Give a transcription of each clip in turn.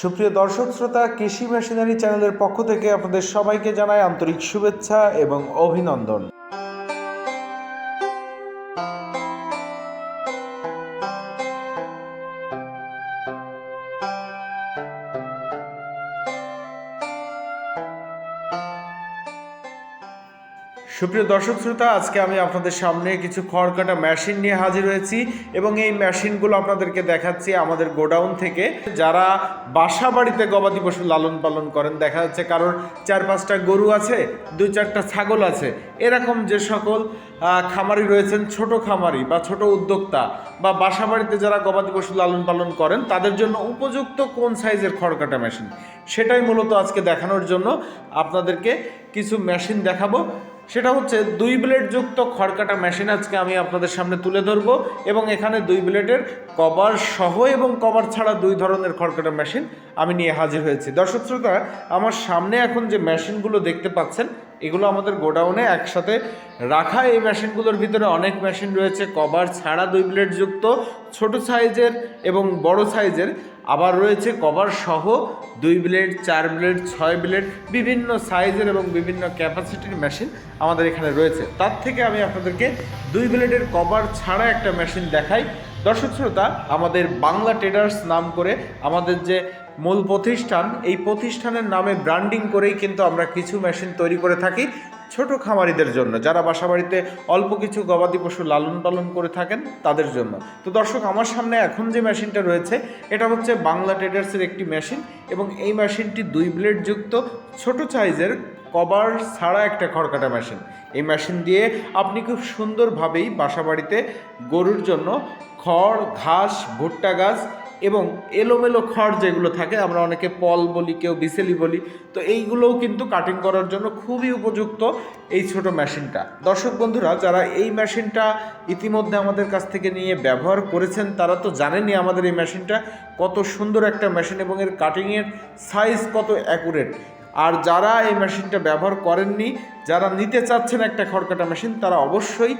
সুপ্রিয় দর্শক, শ্রোতা, কৃষি মেশিনারি চ্যানেলের পক্ষ থেকে আপনাদের সবাইকে জানাই আন্তরিক শুভেচ্ছা এবং অভিনন্দন। সুপ্রিয় দর্শক শ্রোতা, আজকে আমি আপনাদের সামনে কিছু খড় কাটা মেশিন নিয়ে হাজির হয়েছি এবং এই মেশিনগুলো আপনাদেরকে দেখাচ্ছি আমাদের গোডাউন থেকে। যারা বাসা বাড়িতে গবাদি পশু লালন পালন করেন, দেখা যাচ্ছে কারোর চার পাঁচটা গরু আছে দুই চারটা ছাগল আছে। এরকম যে সকল খামারি রয়েছেন, ছোট খামারি বা ছোট উদ্যোক্তা বা বাসা বাড়িতে যারা গবাদি পশু লালন পালন করেন, তাদের জন্য উপযুক্ত কোন সাইজের খড় কাটা মেশিন সেটাই মূলত আজকে দেখানোর জন্য আপনাদেরকে কিছু মেশিন দেখাবো। সেটা হচ্ছে দুই ব্লেড যুক্ত খড়কাটা মেশিন আজকে আমি আপনাদের সামনে তুলে ধরব এবং এখানে দুই ব্লেডের কভার সহ এবং কভার ছাড়া দুই ধরনের খড়কাটা মেশিন আমি নিয়ে হাজির হয়েছি। দর্শক শ্রোতা, আমার সামনে এখন যে মেশিনগুলো দেখতে পাচ্ছেন এগুলো আমাদের গোডাউনে একসাথে রাখা। এই মেশিনগুলোর ভিতরে অনেক মেশিন রয়েছে, কভার ছাড়া দুই ব্লেড যুক্ত, ছোট সাইজের এবং বড় সাইজের। আবার রয়েছে কভার সহ দুই ব্লেড, চার ব্লেড, ছয় ব্লেড, বিভিন্ন সাইজের এবং বিভিন্ন ক্যাপাসিটির মেশিন আমাদের এখানে রয়েছে। তার থেকে আমি আপনাদেরকে দুই ব্লেডের কভার ছাড়া একটা মেশিন দেখাই। দর্শক শ্রোতা, আমাদের বাংলা ট্রেডার্স নাম করে আমাদের যে মূল প্রতিষ্ঠান। এই প্রতিষ্ঠানের নামে ব্র্যান্ডিং করেই কিন্তু আমরা কিছু মেশিন তৈরি করে থাকি ছোট খামারিদের জন্য। যারা বাসাবাড়িতে অল্প কিছু গবাদি পশু লালন পালন করে থাকেন, তাদের জন্য। তো দর্শক, আমার সামনে এখন যে মেশিনটা রয়েছে, এটা হচ্ছে বাংলা ট্রেডার্সের একটি মেশিন এবং এই মেশিনটি দুই ব্লেড যুক্ত ছোট সাইজের কভার ছাড়া একটা খড়কাটা মেশিন এই মেশিন দিয়ে আপনি খুব সুন্দরভাবেই বাসাবাড়িতে গরুর জন্য খড়, ঘাস, ভুট্টা গাছ এবং এলোমেলো খড় যেগুলো থাকে, আমরা অনেকে পল বলি, কেউ বিসেলি বলি, তো এইগুলোও কিন্তু কাটিং করার জন্য খুবই উপযুক্ত এই ছোট মেশিনটা। দর্শক বন্ধুরা, যারা এই মেশিনটা ইতিমধ্যে আমাদের কাছ থেকে নিয়ে ব্যবহার করেছেন, তারা তো জানেনই আমাদের এই মেশিনটা কত সুন্দর একটা মেশিন এবং এর কাটিংয়ের সাইজ কত অ্যাকুরেট আর যারা এই মেশিনটা ব্যবহার করেননি, যারা নিতে চাচ্ছেন একটা খড়কাটা মেশিন, তারা অবশ্যই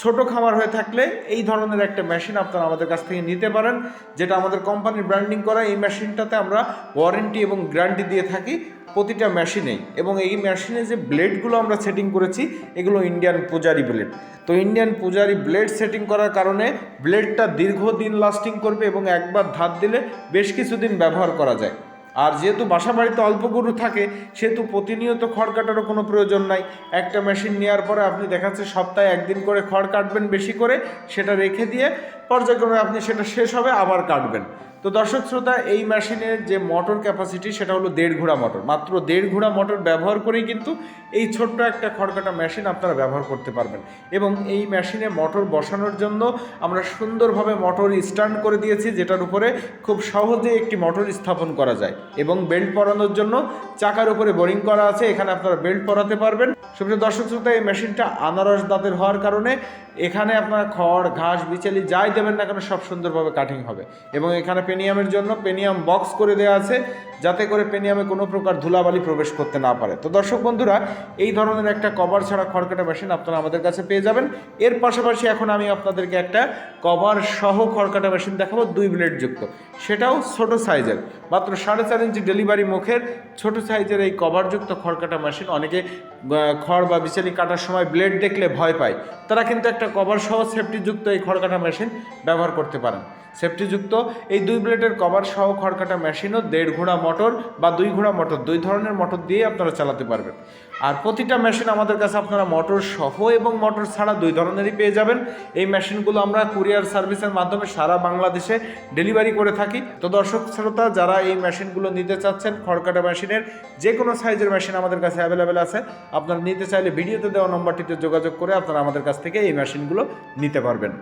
ছোট খামার হয়ে থাকলে এই ধরনের একটা মেশিন আপনারা আমাদের কাছ থেকে নিতে পারেন, যেটা আমাদের কোম্পানির ব্র্যান্ডিং করা, এই মেশিনটাতে আমরা ওয়ারেন্টি এবং গ্যারান্টি দিয়ে থাকি প্রতিটা মেশিনেই এবং এই মেশিনে যে ব্লেডগুলো আমরা সেটিং করেছি, এগুলো ইন্ডিয়ান পূজারি ব্লেড তো ইন্ডিয়ান পূজারি ব্লেড সেটিং করার কারণে ব্লেডটা দীর্ঘদিন লাস্টিং করবে এবং একবার ধার দিলে বেশ কিছুদিন ব্যবহার করা যায়। আর যেহেতু বাসা বাড়িতে অল্প গরু থাকে, সেহেতু প্রতিনিয়ত খড় কাটারও কোনো প্রয়োজন নাই। একটা মেশিন নেওয়ার পরে আপনি দেখাচ্ছে সপ্তাহে একদিন করে খড় কাটবেন বেশি করে, সেটা রেখে দিয়ে পর্যায়ক্রমে আপনি সেটা শেষ হবে, আবার কাটবেন। তো দর্শক শ্রোতা, এই মেশিনের যে মোটর ক্যাপাসিটি সেটা হলো দেড় ঘোড়া মোটর মাত্র দেড় ঘোড়া মোটর ব্যবহার করেই কিন্তু এই ছোট্ট একটা খড়কাটা মেশিন আপনারা ব্যবহার করতে পারবেন। এবং এই মেশিনে মোটর বসানোর জন্য আমরা সুন্দরভাবে মোটর স্ট্যান্ড করে দিয়েছি, যেটার উপরে খুব সহজে একটি মোটর স্থাপন করা যায়। এবং বেল্ট পরানোর জন্য চাকার উপরে বোরিং করা আছে, এখানে আপনারা বেল্ট পরাতে পারবেন। সুপ্রিয় দর্শক শ্রোতা, এই মেশিনটা আনারস দাঁতের হওয়ার কারণে এখানে আপনার খড়, ঘাস, বিচালি যাই দেবেন না কেন, সব সুন্দরভাবে কাটিং হবে। এবং এখানে পেনিয়ামের জন্য পেনিয়াম বক্স করে দেওয়া আছে। যাতে করে পেনিয়ামে কোনো প্রকার ধুলাবালি প্রবেশ করতে না পারে। তো দর্শক বন্ধুরা, এই ধরনের একটা কভার ছাড়া খড়কাটা মেশিন আপনারা আমাদের কাছে পেয়ে যাবেন। এর পাশাপাশি এখন আমি আপনাদেরকে একটা কভার সহ খড়কাটা মেশিন দেখাবো দুই ব্লেড যুক্ত। সেটাও ছোট সাইজের, মাত্র সাড়ে চার ইঞ্চি ডেলিভারি মুখের ছোট সাইজের এই কভারযুক্ত খড়কাটা মেশিন অনেকে খড় বা বিচালি কাটার সময় ব্লেড দেখলে ভয় পায়। তারা কিন্তু একটা কভার সহ সেফটিযুক্ত এই খড়কাটা মেশিন ব্যবহার করতে পারেন। সেফটিযুক্ত। এই দুই ব্লেডের কভার সহ খড়কাটা মেশিনও দেড় ঘোড়া মোটর বা দুই ঘোড়া মোটর, দুই ধরনের মোটর দিয়ে আপনারা চালাতে পারবেন। আর প্রতিটা মেশিন আমাদের কাছে আপনারা মোটর সহ এবং মোটর ছাড়া দুই ধরনেরই পেয়ে যাবেন। এই মেশিনগুলো আমরা কুরিয়ার সার্ভিসের মাধ্যমে সারা বাংলাদেশে ডেলিভারি করে থাকি। তো দর্শক শ্রোতা, যারা এই মেশিনগুলো নিতে চাচ্ছেন, খড়কাটা মেশিনের যে কোনো সাইজের মেশিন আমাদের কাছে অ্যাভেলেবেল আছে, আপনারা নিতে চাইলে ভিডিওতে দেওয়া নম্বরটিতে যোগাযোগ করে আপনারা আমাদের কাছ থেকে এই মেশিনগুলো নিতে পারবেন।